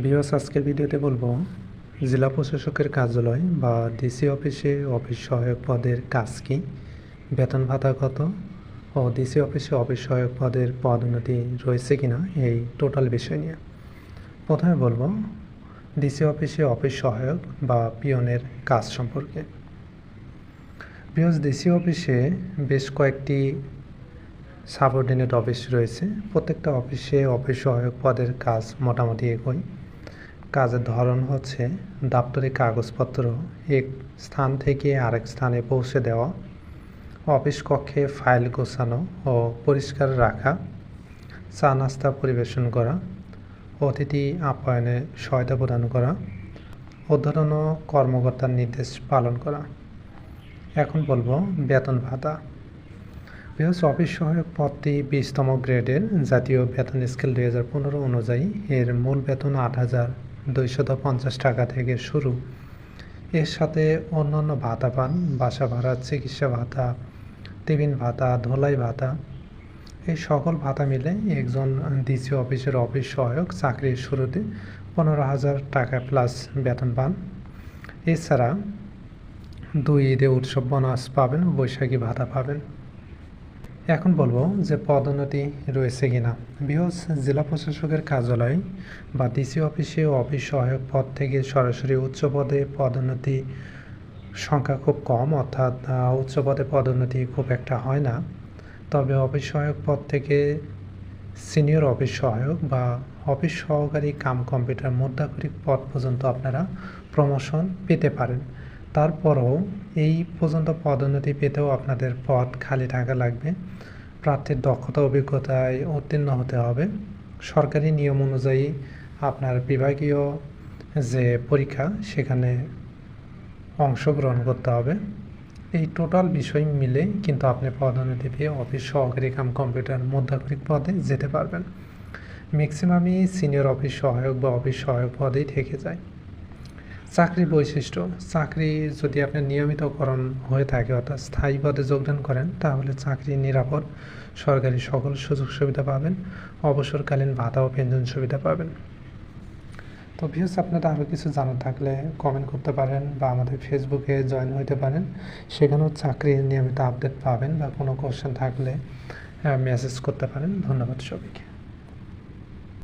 বিওস আজকের ভিডিওতে বলব, জেলা প্রশাসকের কার্যালয় বা ডিসি অফিসে অফিস সহায়ক পদের কাজ কি? বেতন ভাতা কত? ও ডিসি অফিসে অফিস সহায়ক পদের পদোন্নতি রয়েছে কিনা? এই টোটাল বিষয় নিয়ে। প্রথমে বলব ডিসি অফিসে অফিস সহায়ক বা পিয়নের কাজ সম্পর্কে। বিওস ডিসি অফিসে বেশ কয়েকটি সাবঅর্ডিনেট অফিস রয়েছে। প্রত্যেকটা অফিসে অফিস সহায়ক পদের কাজ মোটামুটি একই। কাজের ধরন হচ্ছে দাপ্তরিক কাগজপত্র এক স্থান থেকে আরেক স্থানে পৌঁছে দেওয়া, অফিস কক্ষে ফাইল গোছানো ও পরিষ্কার রাখা, চা নাস্তা পরিবেশন করা, অতিথি আপ্যায়নে সহায়তা প্রদান করা ঊর্ধ্বতন কর্মকর্তার নির্দেশ পালন করা। এখন বলব বেতন ভাতা। বৃহস্প অফিস সহায়ক পদটি বিশতম গ্রেডের জাতীয় বেতন স্কেল দুই হাজার পনেরো অনুযায়ী এর মূল বেতন আট হাজার দুইশত পঞ্চাশ টাকা থেকে শুরু। এর সাথে অন্যান্য ভাতা পান, বাসা ভাড়া, চিকিৎসা ভাতা, টিফিন ভাতা, ধোলাই ভাতা। এই সকল ভাতা মিলে একজন ডিসি অফিসের অফিস সহায়ক চাকরির শুরুতে পনেরো হাজার টাকা প্লাস বেতন পান। এছাড়া দুই ঈদে উৎসব বোনাস পাবেন, বৈশাখী ভাতা পাবেন। এখন বলব যে পদোন্নতি রয়েছে কিনা। বিহস জেলা প্রশাসকের কার্যালয় বা ডিসি অফিসে অফিস সহায়ক পদ থেকে সরাসরি উচ্চ পদে পদোন্নতি সংখ্যা খুব কম, অর্থাৎ উচ্চ পদে পদোন্নতি খুব একটা হয় না। তবে অফিস সহায়ক পদ থেকে সিনিয়র অফিস সহায়ক বা অফিস সহকারী কাম কম্পিউটার মুদ্রাক্ষরিক পদ পর্যন্ত আপনারা প্রমোশন পেতে পারেন। তারপরও এই পর্যন্ত পদোন্নতি পেতেও আপনাদের পদ খালি থাকা লাগবে। প্রার্থীর দক্ষতা, অভিজ্ঞতায় উত্তীর্ণ হতে হবে। সরকারি নিয়ম অনুযায়ী আপনার বিভাগীয় যে পরীক্ষা, সেখানে অংশগ্রহণ করতে হবে। এই টোটাল বিষয় মিলে কিন্তু আপনি পদোন্নতি পেয়ে অফিস সহকারী কাম কম্পিউটার মধ্যাকরিক পদে যেতে পারবেন। ম্যাক্সিমামই সিনিয়র অফিস সহায়ক বা অফিস সহায়ক পদেই থেকে যায়। চাকরি বৈশিষ্ট্য, চাকরি যদি আপনার নিয়মিতকরণ হয়ে থাকে অর্থাৎ স্থায়ী পদে যোগদান করেন, তাহলে চাকরি নিরাপদ। সরকারি সকল সুযোগ সুবিধা পাবেন, অবসরকালীন ভাতা ও পেনশন সুবিধা পাবেন। তো ভিউস আপনারা আরও কিছু জানার থাকলে কমেন্ট করতে পারেন বা আমাদের ফেসবুকে জয়েন হতে পারেন। সেখানেও চাকরির নিয়মিত আপডেট পাবেন বা কোনো কোশ্চেন থাকলে মেসেজ করতে পারেন। ধন্যবাদ সবাইকে।